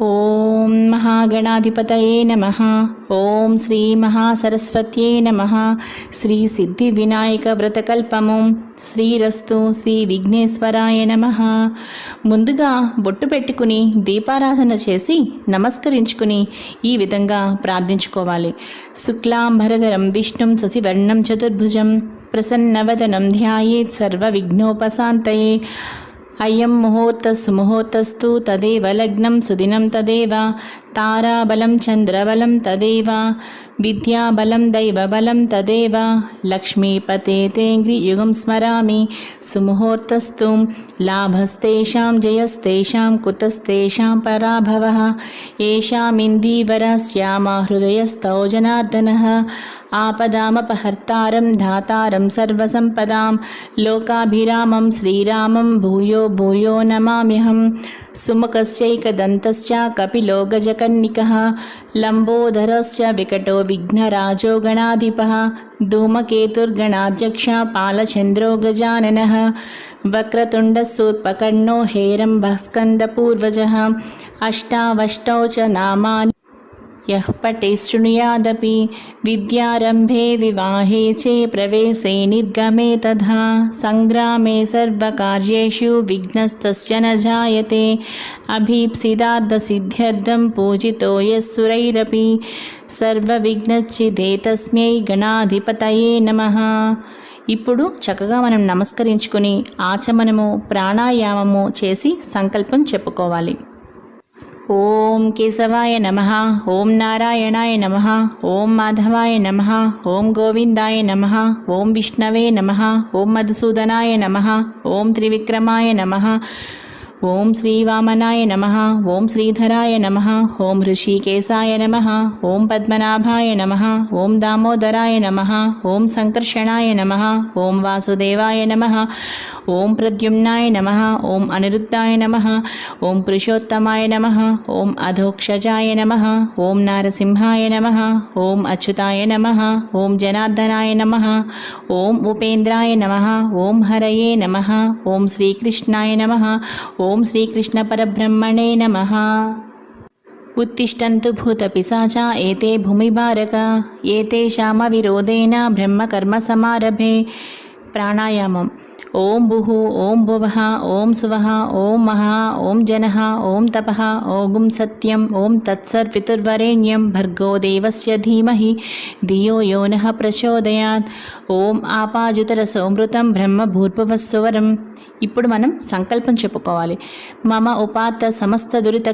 ఓం మహాగణాధిపతయే నమ. ఓం శ్రీ మహాసరస్వత్యే నమ. శ్రీ సిద్ధి వినాయక వ్రతకల్పము. శ్రీరస్తు శ్రీ విఘ్నేశ్వరాయ నమ. ముందుగా బొట్టు పెట్టుకుని దీపారాధన చేసి నమస్కరించుకుని ఈ విధంగా ప్రార్థించుకోవాలి. శుక్లాంబరధరం విష్ణుం శశివర్ణం చతుర్భుజం ప్రసన్నవదనం ధ్యాయేత్ సర్వ విఘ్నోపశాంతయే అయం ముహూర్త సుముహూర్తస్తు తదేవ లగ్నం సుదినం తదేవ తారాబలం చంద్రబలం తదేవ విద్యాబలం దైవబలం తదేవ లక్ష్మీపతే తేంగ్రియుగం స్మరామి సుముహూర్తస్థు లాభస్తేషాం జయస్తేషాం కుతస్తేషాం పరాభవ ఏషామిందీవర శ్యామా హృదయస్థౌ జనార్దనः ఆపదామపహర్తారం ధాతారం సర్వసంపదాం లోకాభిరామం శ్రీరామం భూయో భూయో నమామ్యహం సుముఖశ్చైకదంతశ్చ కపిలో గజక కన్నికः లంబోదరస్య వికటో విఘ్నరాజో గణాధిప ధూమకేతుర్గణాధ్యక్ష పాలచంద్రో గజానన వక్రతుండసూర్పకర్ణో హేరంభస్కందపూర్వజ అష్టావష్టౌ చ నామాని यः पटे शृणुयादपि विद्यारम्भे विवाहे चे प्रवेशे निर्गमे तथा सङ्ग्रामे सर्वकार्येषु विघ्नस्तस्य न जायते अभीप्सितार्थसिद्ध्यर्थं पूजितो यः सुरैरपि సర్వవిఘ్నచ్చిదే తస్మై గణాధిపతయే నమ ఇప్పుడు చక్కగా మనం నమస్కరించుకుని ఆచమనము ప్రాణాయామము చేసి సంకల్పం చెప్పుకోవాలి ఓం కేశవాయ నమ ఓం నారాయణాయ నమ ఓం మాధవాయ నమ ఓం గోవిందాయ నమ ఓం విష్ణవే నమ ఓం మధుసూదనాయ నమ ఓం త్రివిక్రమాయ నమ. ఓం శ్రీవామనాయ నమ ఓం శ్రీధరాయ నమ ఓం ఋషికేశాయ నమ ఓం పద్మనాభాయ నమ ఓం దామోదరాయ నమ ఓం సంకర్షణాయ నమ ఓం వాసుదేవాయ నమ ఓం ప్రద్యుమ్నాయ నమ ఓం అనిరుద్ధాయ నమ ఓం పురుషోత్తమాయ నమ ఓం అధోక్షజాయ నమ ఓం నారసింహాయ నమ ఓం అచ్యుతాయ నమ ఓం జనార్దనాయ నమ ఓం ఉపేంద్రాయ నమ ఓం హరయే నమ ఓం శ్రీకృష్ణాయ నమ ॐ श्रीकृष्णपरब्रह्मणे नम। उत्तिष्ठन्तु भूतपिशाचा एते भूमिभारक एते श्यामविरोधेन ब्रह्मकर्मसमारभे। प्राणायामम्। ఓం భూ ఓం భువ ఓం సువః ఓం మహా ఓం జన ఓం తప ఓగుం సత్యం ఓం తత్సర్పితుర్వరేణ్యం భర్గో దేవస్య ధీమహి ధియో యోన ప్రచోదయాత్. ఓం ఆపాజుతర సోమృతం బ్రహ్మ భూర్భువస్సువరం ఇప్పుడు మనం సంకల్పం చెప్పుకోవాలి. మమ ఉపాత సమస్త దురిత